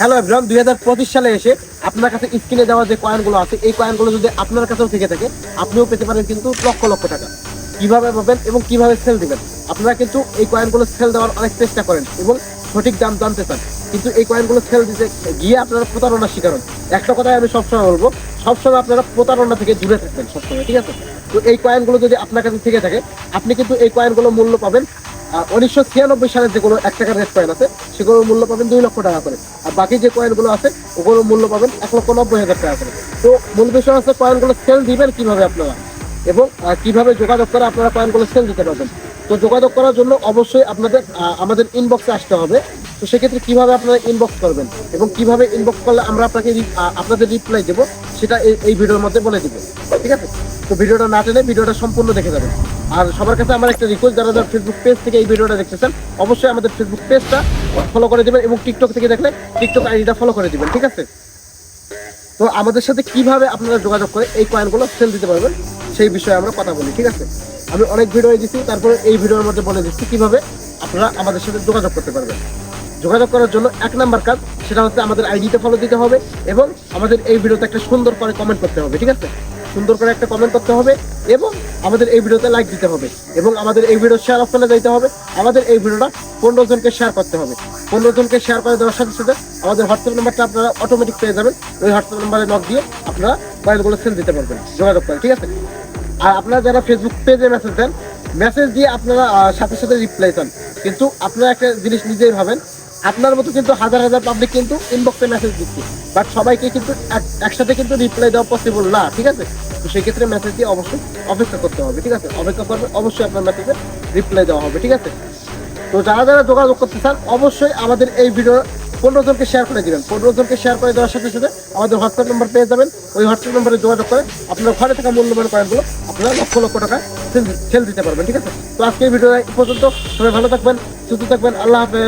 Hello everyone দুই হাজার পঁচিশ সালে এসে আপনার কাছে স্ক্রিনে দেওয়া যে কয়েনগুলো আছে, এই কয়েনগুলো যদি আপনার কাছেও থেকে থাকে, আপনিও পেতে পারেন কিন্তু লক্ষ লক্ষ টাকা। কীভাবে পাবেন এবং কীভাবে সেল দিবেন? আপনারা কিন্তু এই কয়েনগুলো সেল দেওয়ার অনেক চেষ্টা করেন এবং সঠিক দাম জানতে চান। কিন্তু এই কয়েনগুলো সেল দিতে গিয়ে আপনারা প্রতারণার শিকার হন। একটা কথাই আমি সবসময় বলব, সবসময় আপনারা প্রতারণা থেকে দূরে থাকবেন সবসময়, ঠিক আছে? তো এই কয়েনগুলো যদি আপনার কাছে থেকে থাকে, আপনি কিন্তু এই কয়েনগুলো মূল্য পাবেন উনিশশো ছিয়ানব্বই সালের যেগুলো এক টাকার রেট কয়েন আছে, সেগুলোর মূল্য পাবেন দুই লক্ষ টাকা করে। আর বাকি যে কয়েনগুলো আছে, ওগুলোর মূল্য পাবেন এক লক্ষ নব্বই হাজার টাকা করে। তো মূল বিষয় হচ্ছে কয়েনগুলো সেল দিবেন কীভাবে আপনারা? এবং কীভাবে যোগাযোগ করে আপনারা কয়েনগুলো সেল দিতে পারবেন? তো যোগাযোগ করার জন্য অবশ্যই আপনাদের আমাদের ইনবক্সে আসতে হবে। তো সেক্ষেত্রে কীভাবে আপনারা ইনবক্স করবেন? এবং কীভাবে ইনবক্স করলে আমরা আপনাকে আপনাদের রিপ্লাই দেবো, সেটা এই এই ভিডিওর মধ্যে বলে দিব। ঠিক আছে? তো ভিডিওটা না টেনে ভিডিওটা সম্পূর্ণ দেখে যাবেন। আর সবার কাছে আমার একটা রিকোয়েস্ট যারা যারা ফেসবুক পেজ থেকে এই ভিডিওটা দেখতেছেন, অবশ্যই আমাদের ফেসবুক পেজটা ফলো করে দিবেন এবং টিকটক থেকে দেখলে টিকটক আইডিটা ফলো করে দিবেন, ঠিক আছে? তো আমাদের সাথে কীভাবে আপনারা যোগাযোগ করে এই কয়েনগুলো সেল দিতে পারবেন, সেই বিষয়ে আমরা কথা বলি, ঠিক আছে? আমি অনেক ভিডিও দিচ্ছি তারপরে এই ভিডিওর মধ্যে বলে দিচ্ছি কীভাবে আপনারা আমাদের সাথে যোগাযোগ করতে পারবেন। যোগাযোগ করার জন্য এক নাম্বার কাজ, সেটা হচ্ছে আমাদের আইডিতে ফলো দিতে হবে এবং আমাদের এই ভিডিওতে একটা সুন্দর করে কমেন্ট করতে হবে, ঠিক আছে? সুন্দর করে একটা কমেন্ট করতে হবে এবং আমাদের এই ভিডিওতে লাইক দিতে হবে এবং আমাদের এই ভিডিও শেয়ার অপশনে যাইতে হবে। আমাদের এই ভিডিওটা পনেরো জনকে শেয়ার করতে হবে। পনেরো জনকে শেয়ার করে দেওয়ার সাথে সাথে আমাদের হোয়াটসঅ্যাপ নাম্বারটা আপনারা অটোমেটিক পেয়ে যাবেন। ওই হোয়াটসঅ্যাপ নাম্বারে নক দিয়ে আপনারা কয়েনগুলো সেল দিতে পারবেন। যোগাযোগ করে, ঠিক আছে? আর আপনারা যারা ফেসবুক পেজে মেসেজ দেন মেসেজ দিয়ে আপনারা সাথে সাথে রিপ্লাই চান কিন্তু আপনারা একটা জিনিস নিজেই ভাবেন আপনার মতো কিন্তু হাজার হাজার পাবলিক কিন্তু ইনবক্সে মেসেজ দিচ্ছে। বাট সবাইকে কিন্তু একসাথে কিন্তু রিপ্লাই দেওয়া পসিবল না, ঠিক আছে? তো সেক্ষেত্রে মেসেজ দিয়ে অবশ্যই অপেক্ষা করতে হবে, ঠিক আছে? অপেক্ষা করবে অবশ্যই আপনার মেসেজে রিপ্লাই দেওয়া হবে, ঠিক আছে? তো যারা যারা যোগাযোগ করতে চান, অবশ্যই আমাদের এই ভিডিও পনেরো জনকে শেয়ার করে দিবেন। পনেরো জনকে শেয়ার করে দেওয়ার সাথে সাথে আমাদের হোয়াটসঅ্যাপ নাম্বার পেয়ে যাবেন। ওই হোয়াটসঅ্যাপ নাম্বারে যোগাযোগ করে আপনার ঘরে থাকা মূল্যবান কয়েনগুলো আপনারা লক্ষ লক্ষ টাকা সেল দিতে পারবেন, ঠিক আছে? তো আজকে এই ভিডিও পর্যন্ত। সবাই ভালো থাকবেন, সুস্থ থাকবেন, আল্লাহ হাফেজ।